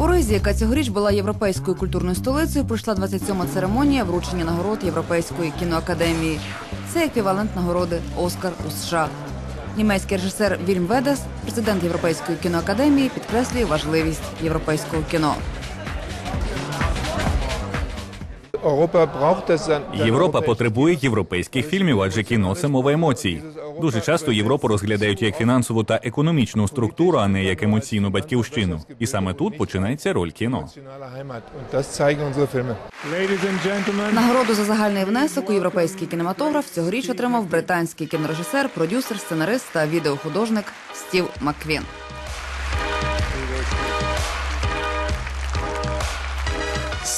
У Ризі, яка цьогоріч була європейською культурною столицею, пройшла 27-ма церемонія вручення нагород Європейської кіноакадемії. Це еквівалент нагороди Оскар у США. Німецький режисер Вільм Ведес, президент Європейської кіноакадемії, підкреслює важливість європейського кіно. Європа потребує європейських фільмів, адже кіно це мова емоцій. Дуже часто Європу розглядають як фінансову та економічну структуру, а не як емоційну батьківщину. І саме тут починається роль кіно. Нагороду за загальний внесок у європейський кінематограф цьогоріч отримав британський кінорежисер, продюсер, сценарист та відеохудожник Стів Макквін.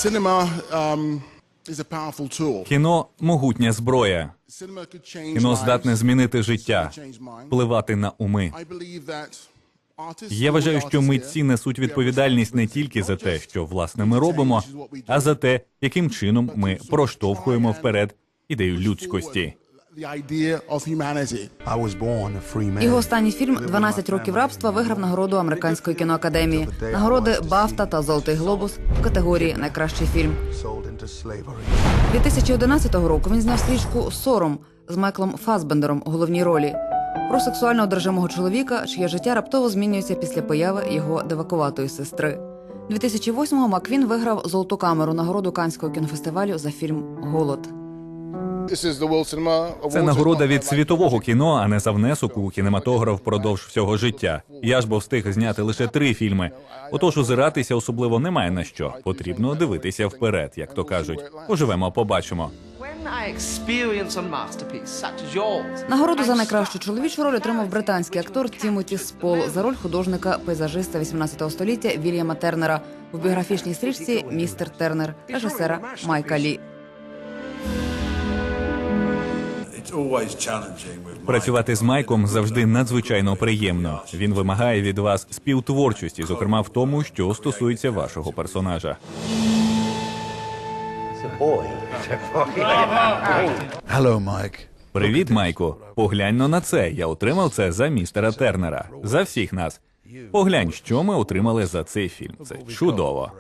Cinema um, is a. Кіно могутня зброя. Cinema Кіно здатне змінити життя, change впливати на уми. Я вважаю, що митці несуть відповідальність не тільки за те, що власне ми робимо, а за те, яким чином ми проштовхуємо вперед ідею людськості. Його останній фільм «12 років рабства виграв нагороду американської кіноакадемії, нагороди Бафта та Золотий глобус в категорії Найкращий фільм. Sold into slavery. 2011 року він зняв стрічку Сором з Майклом Фасбендером у головній ролі про сексуально одержимого чоловіка, чиє життя раптово змінюється після появи його девакуватої сестри. 2008-го Маквін виграв золоту камеру нагороду Канського кінофестивалю за фільм Голод. Це нагорода від світового кіно, а не за внесок у кінематограф впродовж всього життя. Я ж бо встиг зняти лише три фільми. Отож, озиратися особливо немає на що. Потрібно дивитися вперед, як то кажуть. Поживемо, побачимо. Нагороду за найкращу чоловічу роль отримав британський актор Тімоті Спол за роль художника-пейзажиста 18 століття Вільяма Тернера у біографічній стрічці Містер Тернер режисера Майка Лі. Працювати з Майком завжди надзвичайно приємно. Він вимагає від вас співтворчості, зокрема в тому, що стосується вашого персонажа. Hello, Mike. Привіт, Майку. Поглянь на це. Я отримав це за містера Тернера. За всіх нас. Поглянь, що ми отримали за цей фільм. Це чудово.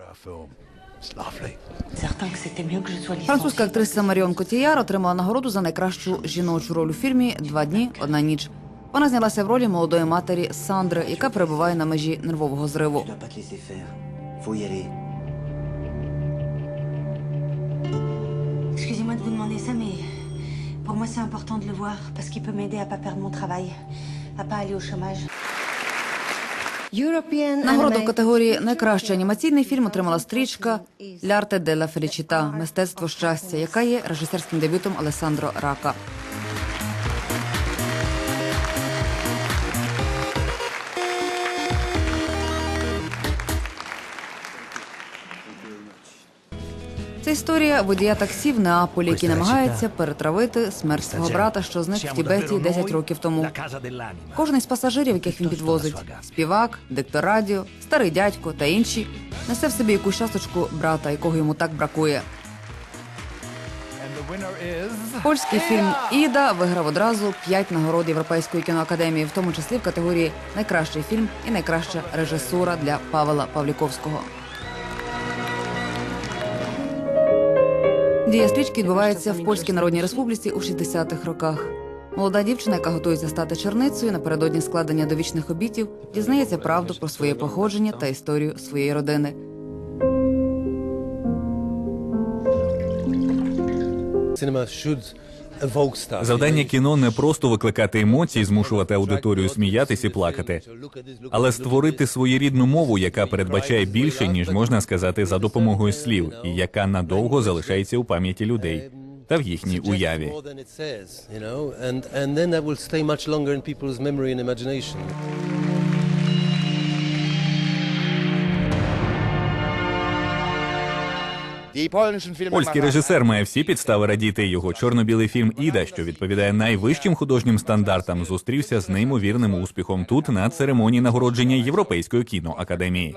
Французька актриса Маріон Котіяр отримала нагороду за найкращу жіночу роль у фільмі Два дні, одна ніч. Вона знялася в ролі молодої матері Сандри, яка перебуває на межі нервового зриву. Excusez-moi de vous demander ça, mais pour moi c'est important de le voir parce qu'il peut m'aider à pas perdre mon travail, à pas aller au chômage. Нагороду в категорії Найкращий анімаційний фільм отримала стрічка Лярте де ла Фелічіта Мистецтво щастя, яка є режисерським дебютом Алесандро Рака. Це історія водія таксі в Неаполі, який намагається перетравити смерть свого брата, що зник в Тібеті 10 років тому. Кожен із пасажирів, яких він підвозить, співак, диктор радіо, старий дядько та інші, несе в собі якусь часточку брата, якого йому так бракує. Польський фільм Іда виграв одразу п'ять нагород Європейської кіноакадемії, в тому числі в категорії Найкращий фільм і найкраща режисура для Павла Павліковського. Дія стрічки відбувається в Польській Народній Республіці у 60-х роках. Молода дівчина, яка готується стати черницею напередодні складення довічних обітів, дізнається правду про своє походження та історію своєї родини. Завдання кіно не просто викликати емоції, змушувати аудиторію сміятись і плакати, але створити своєрідну мову, яка передбачає більше, ніж можна сказати за допомогою слів, і яка надовго залишається у пам'яті людей та в їхній уяві. and then that will stay much longer in people's memory and imagination. Польський режисер має всі підстави радіти. Його чорно-білий фільм Іда, що відповідає найвищим художнім стандартам, зустрівся з неймовірним успіхом тут на церемонії нагородження Європейської кіноакадемії.